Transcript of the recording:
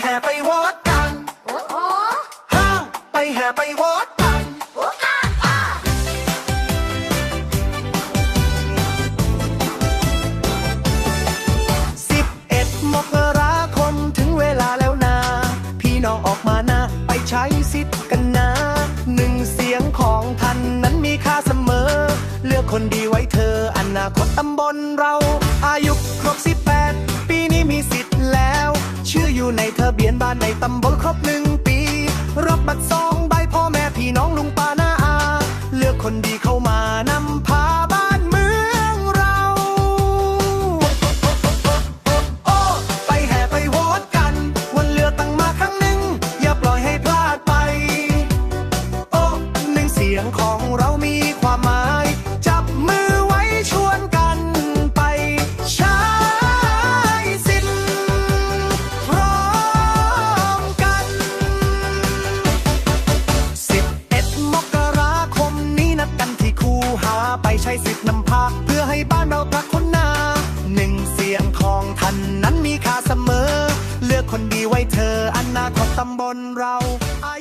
แห่ไปวอดกันโอ้โหห้างไปแห่ไปวอดกันโอ้อาอาสิบเอ็ดมกราคมถึงเวลาแล้วนะพี่น้องออกมานะไปใช้สิทธิ์กันนะหนึ่งเสียงของท่านนั้นมีค่าเสมอ เลือกคนดีไว้เธอ อนาคตตำบลเราอายุ ในทะเบียนบ้านในตำบลครบหนึ่งปี รับบัตรสองใบพ่อแม่พี่น้องลุงป้าน้าอา เลือกคนดีเข้ามานำพาบ้านเมืองเรา โอ้ไปแห่ไปโหวตกัน วันเลือกตั้งมาครั้งหนึ่ง อย่าปล่อยให้พลาดไป โอ้หนึ่งเสียงของเรา ไปใช้สิทธิ์นำพา เพื่อให้บ้านเราพระคนหนาหนึ่งเสียงของท่านนั้นมีค่าเสมอ เลือกคนดีไว้เธออนาคตตำบลเราอา